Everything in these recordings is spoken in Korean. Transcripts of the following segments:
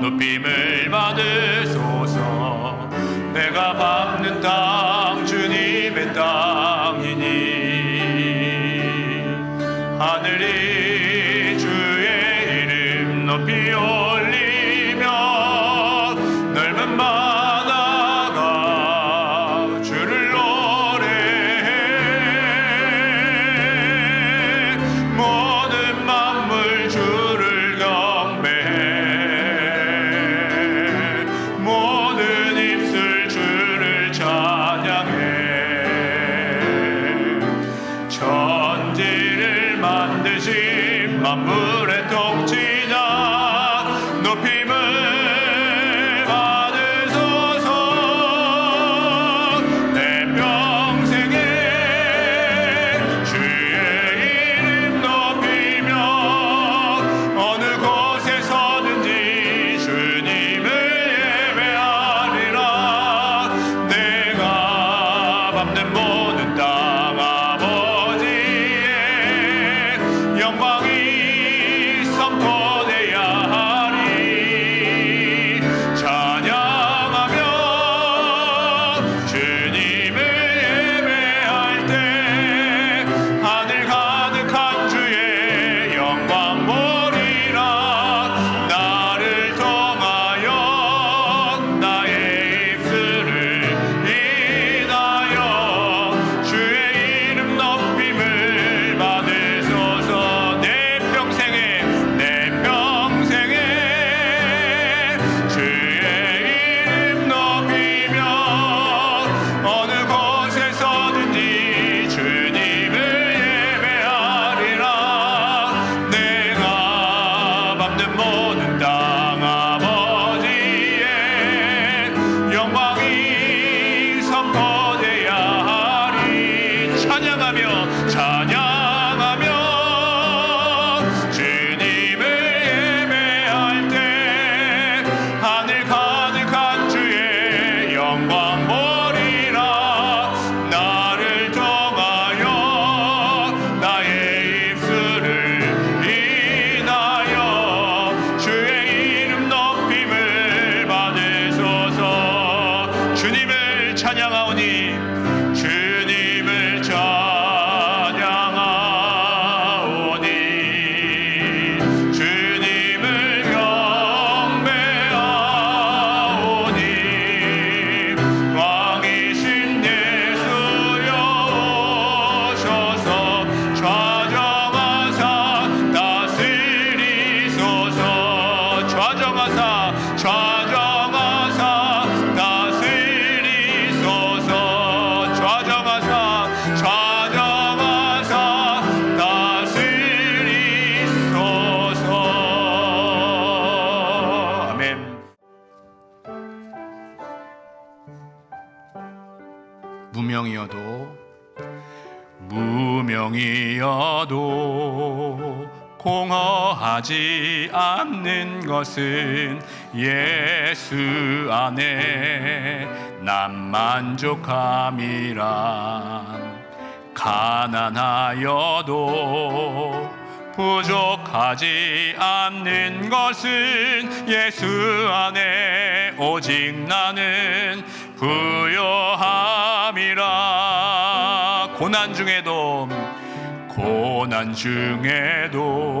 높임을 받으소서. 내가 밟는 땅 주님의 땅이니. 하늘이 주의 이름 높이 올 찬양하오니 하지 않는 것은 예수 안에 난 만족함이라. 가난하여도 부족하지 않는 것은 예수 안에 오직 나는 부요함이라. 고난 중에도 고난 중에도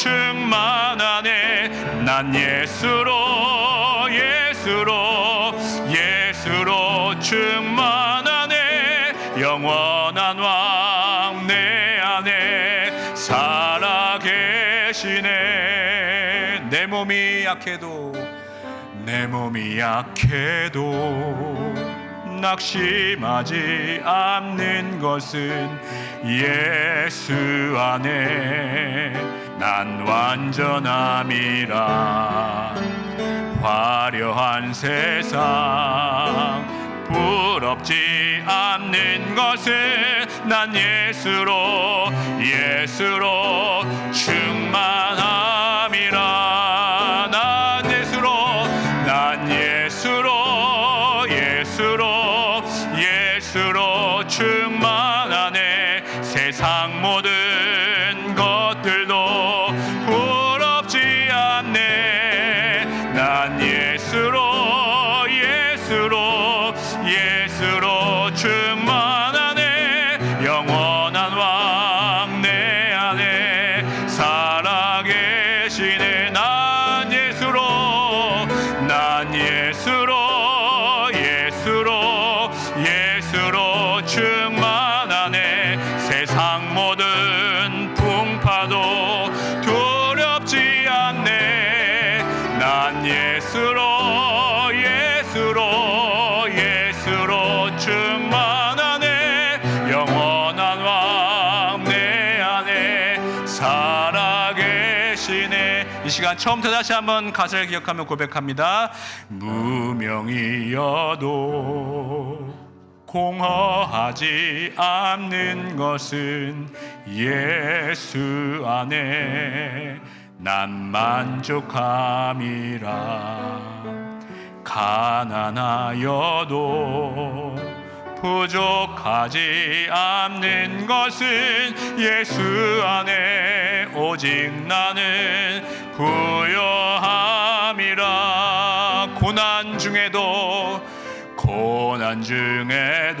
충만하네. 난 예수로 예수로 예수로 충만하네. 영원한 왕 내 안에 살아 계시네. 내 몸이 약해도 내 몸이 약해도 낙심하지 않는 것은 예수 안에 난 완전함이라. 화려한 세상 부럽지 않는 것은 난 예수로 예수로 예수로 예수로 예수로 충만하네. 영원한 왕 내 안에 살아계시네. 이 시간 처음부터 다시 한번 가사를 기억하며 고백합니다. 무명이어도 공허하지 않는 것은 예수 안에 난 만족함이라. 가난하여도 부족하지 않는 것은 예수 안에 오직 나는 부여함이라. 고난 중에도 고난 중에도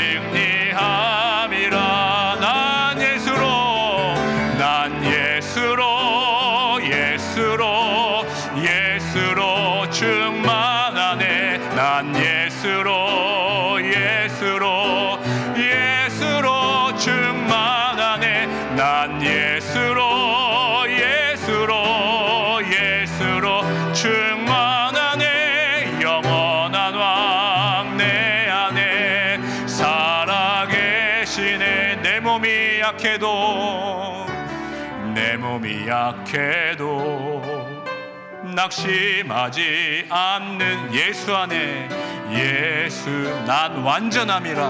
예수로 예수로 예수로 충만하네 영원한 왕 내 안에 살아계시네. 내 몸이 약해도 내 몸이 약해도 낙심하지 않는 예수 안에 예수 난 완전함이라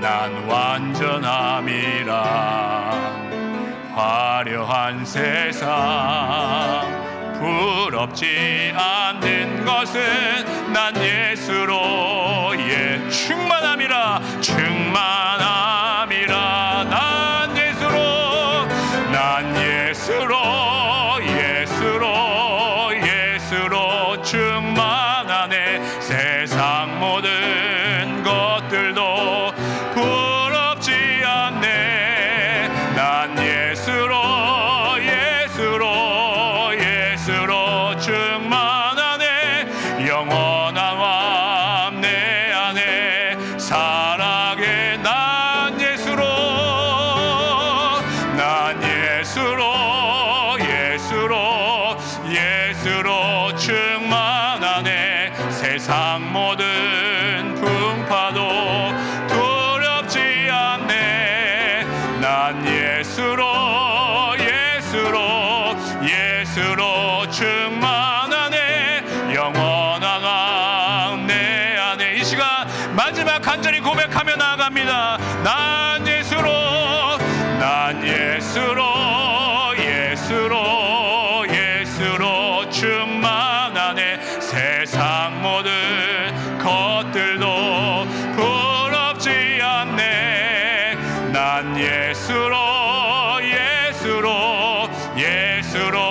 난 완전함이라 화려한 세상 부럽지 않는 것은 난 예수로 예 충만함이라 충만함이라. 난 예수로 난 예수로 예수로 예수로 충만하네. 세상 모든 것들도 부럽지 않네. 난 예수 난 예수로 난 예수로 예수로 예수로 충만하네 세상 모든 것들도 부럽지 않네. 난 예수로 예수로 예수로